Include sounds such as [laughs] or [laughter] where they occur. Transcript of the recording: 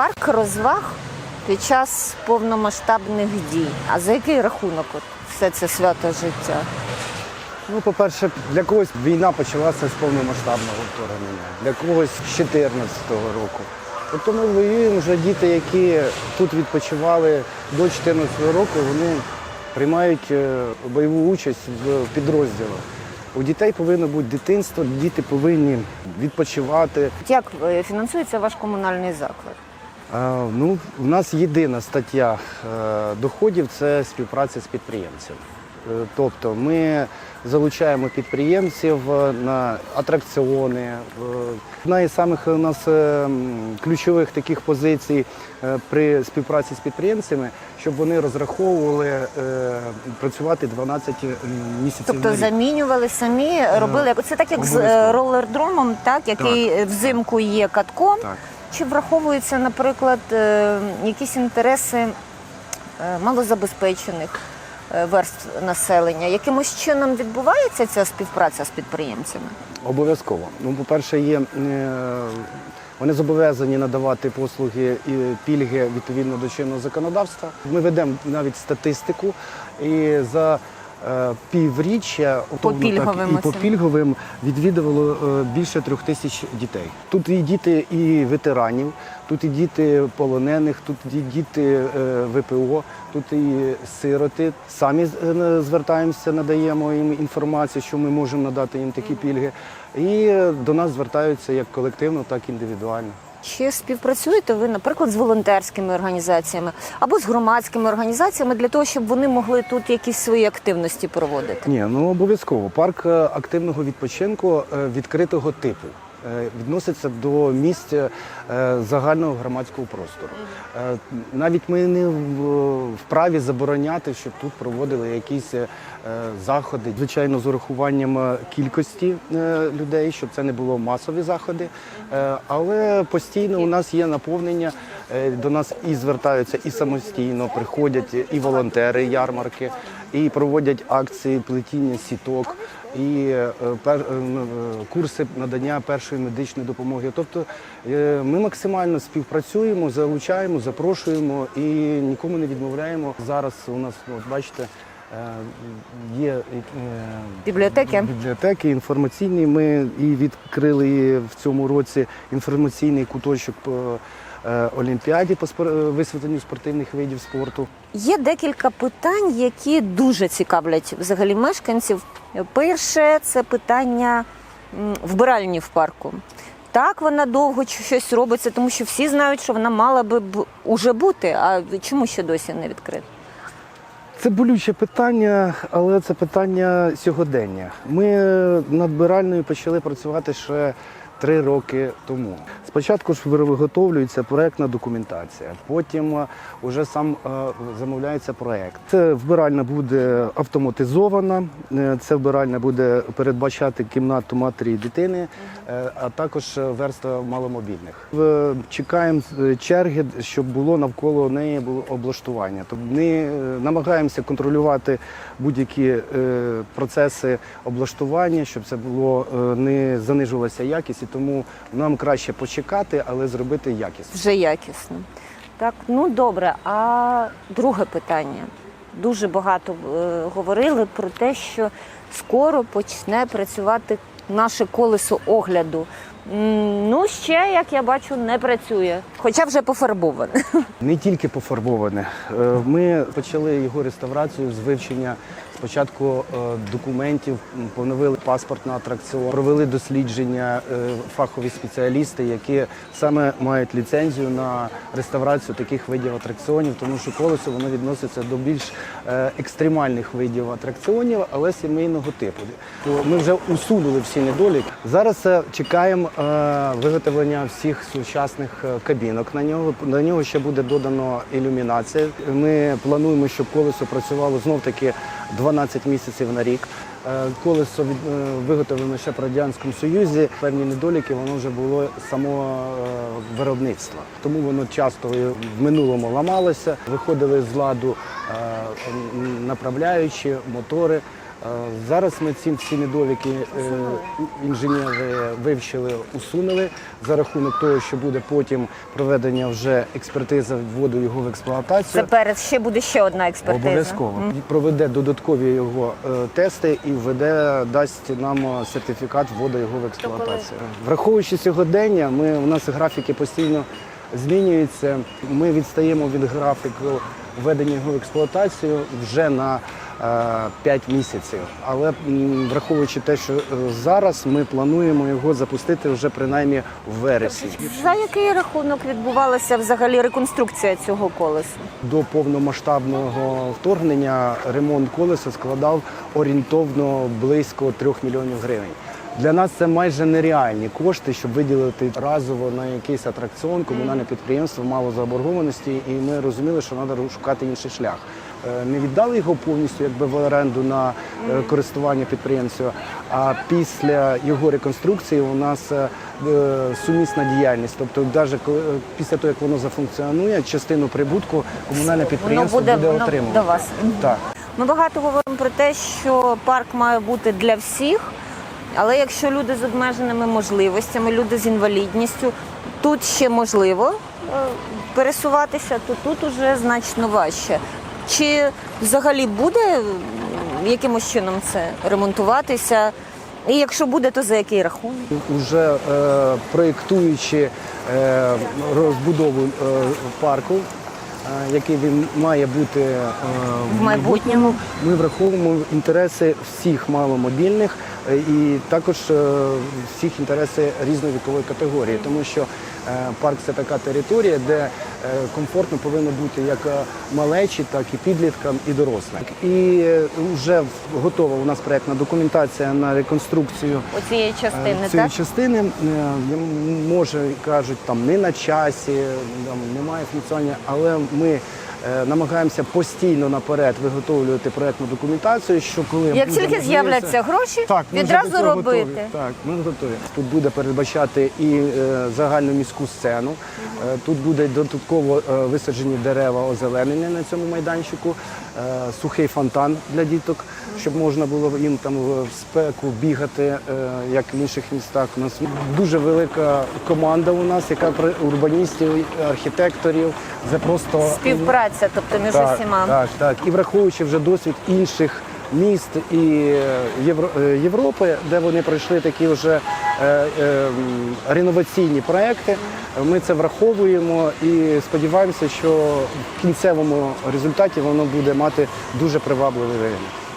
парк розваг під час повномасштабних дій. А за який рахунок от все це свято життя? Ну, по-перше, для когось війна почалася з повномасштабного вторгнення, для когось з 2014 року. Тобто ми воюємо вже діти, які тут відпочивали до 2014 року, вони приймають е, бойову участь в підрозділах. У дітей повинно бути дитинство, діти повинні відпочивати. Як е, фінансується ваш комунальний заклад? Ну, у нас єдина стаття е, доходів це співпраця з підприємцем. Е, Тобто ми залучаємо підприємців е, на атракціони. Одна із самих у нас ключових таких позицій при співпраці з підприємцями, щоб вони розраховували працювати 12 місяців. Тобто на рік. замінювали самі, робили це так, як з ролердромом, так який взимку є катком. Так. Чи враховуються, наприклад, е, якісь інтереси е, малозабезпечених е, верств населення? Якимось чином відбувається ця співпраця з підприємцями? Обов'язково. Ну, по-перше, є вони зобов'язані надавати послуги і пільги відповідно до чинного законодавства. Ми ведемо навіть статистику і за півріччя умовно так, пільговим і по пільговим відвідувало е, більше трьох тисяч дітей. Тут і діти і ветеранів, тут і діти полонених, тут і діти е, ВПО, тут і сироти. Самі е, звертаємося, надаємо їм інформацію, що ми можемо надати їм такі пільги. І е, до нас звертаються як колективно, так і індивідуально. Чи співпрацюєте ви, наприклад, з волонтерськими організаціями або з громадськими організаціями для того, щоб вони могли тут якісь свої активності проводити? Ні, ну обов'язково. Парк е, активного відпочинку е, відкритого типу. Е, Відноситься до місць е, загального громадського простору. Е, Навіть ми не вправі забороняти, щоб тут проводили якісь заходи, звичайно, з урахуванням кількості людей, щоб це не було масові заходи. Але постійно у нас є наповнення. До нас і звертаються і самостійно, приходять і волонтери, ярмарки, і проводять акції плетіння сіток, і е, е, е, курси надання першої медичної допомоги. Тобто ми максимально співпрацюємо, залучаємо, запрошуємо і нікому не відмовляємо. Зараз у нас, от бачите, є Бібліотеки? бібліотеки інформаційні. Ми і відкрили в цьому році інформаційний куточок Олімпіаді по е, висвітленню спортивних видів спорту. Є декілька питань, які дуже цікавлять взагалі мешканців. Перше це питання вбиральні в парку. Так, вона довго щось робиться, тому що всі знають, що вона мала би уже бути. А чому ще досі не відкрита? Це болюче питання, але це питання сьогодення. Ми над биральною почали працювати ще три роки тому. Спочатку ж виготовлюється проектна документація, потім вже сам е, замовляється проект. Це вбиральня буде автоматизована, е, це вбиральня буде передбачати кімнату матері і дитини, е, а також верста маломобільних. Чекаємо е, черги, щоб було навколо неї облаштування. Тобто ми е, намагаємося контролювати будь-які е, процеси облаштування, щоб це було е, не занижувалася якість, тому нам краще почекати, але зробити якісно. Вже якісно. Так, ну добре. А друге питання. Дуже багато е, говорили про те, що скоро почне працювати наше колесо огляду. Ну, ще, як я бачу, не працює, хоча вже пофарбоване. [laughs] Не тільки пофарбоване. Е, Ми почали його реставрацію з вивчення спочатку е, документів, поновили паспорт на атракціон, провели дослідження е, фахові спеціалісти, які саме мають ліцензію на реставрацію таких видів атракціонів, тому що колесо воно відноситься до більш екстремальних видів атракціонів, але сімейного типу. Ми вже усунули всі недоліки. Зараз чекаємо виготовлення всіх сучасних е, кабінок. На нього на нього ще буде додано ілюмінація. Ми плануємо, щоб колесо працювало знов таки 12 місяців на рік. Е, Колесо е, виготовлено ще в радянському союзі. Певні недоліки воно вже було само е, виробництва. Тому воно часто в минулому ламалося, виходили з ладу е, направляючі, мотори. Зараз ми ці всі недоліки е, інженери вивчили, усунули за рахунок того, що буде потім проведення вже експертизи вводу його в експлуатацію. перед ще буде ще одна експертиза. Обов'язково проведе додаткові його е, тести і введе, дасть нам е, сертифікат вводу його в експлуатацію. Враховуючи сьогодення, ми у нас графіки постійно змінюються. Ми відстаємо від графіку введення його в експлуатацію вже на 5 місяців. Але враховуючи те, що е, зараз ми плануємо його запустити вже принаймні в вересні. За який рахунок відбувалася взагалі реконструкція цього колеса? До повномасштабного вторгнення ремонт колеса складав орієнтовно близько 3 мільйонів гривень. Для нас це майже нереальні кошти, щоб виділити разово на якийсь атракціон, комунальне підприємство мало заборгованості, і ми розуміли, що треба шукати інший шлях. Е, Не віддали його повністю якби в оренду на е, користування підприємцю. А після його реконструкції у нас е, сумісна діяльність. Тобто, навіть після того, як воно зафункціонує, частину прибутку комунальне підприємство буде- буде, отримувати. до вас. Так. Ми багато говоримо про те, що парк має бути для всіх, але якщо люди з обмеженими можливостями, люди з інвалідністю, тут ще можливо пересуватися, то тут уже значно важче. Чи взагалі буде якимось чином це ремонтуватися? І якщо буде, то за який рахунок? Уже е, проєктуючи е, розбудову е, парку, е, який він має бути е, В майбутньому. ми враховуємо інтереси всіх маломобільних е, і також е, всіх інтереси різної вікової категорії, тому що парк це така територія, де е, комфортно повинно бути як е, малечі, так і підліткам, і дорослим. І вже готова у нас проєктна документація на реконструкцію цієї частини, Е, цієї так? частини е, може кажуть, там не на часі, там немає функціонування, але ми е, намагаємося постійно наперед виготовлювати проектну документацію, що коли Як тільки з'являться гроші, так, ми відразу до робити. Готові. Так, ми готові. Тут буде передбачати і е, загальну міську сцену. Угу. тут буде додатково е, висаджені дерева озеленення на цьому майданчику, е, сухий фонтан для діток, щоб можна було їм там в спеку бігати, е, як в інших містах. У нас дуже велика команда у нас, яка при- урбаністів, архітекторів. Це просто Співпраця, тобто між так, усіма. Так, так. І враховуючи вже досвід інших міст і е, е, Європи, де вони пройшли такі вже реноваційні проекти, ми це враховуємо і сподіваємося, що в кінцевому результаті воно буде мати дуже привабливий вигляд.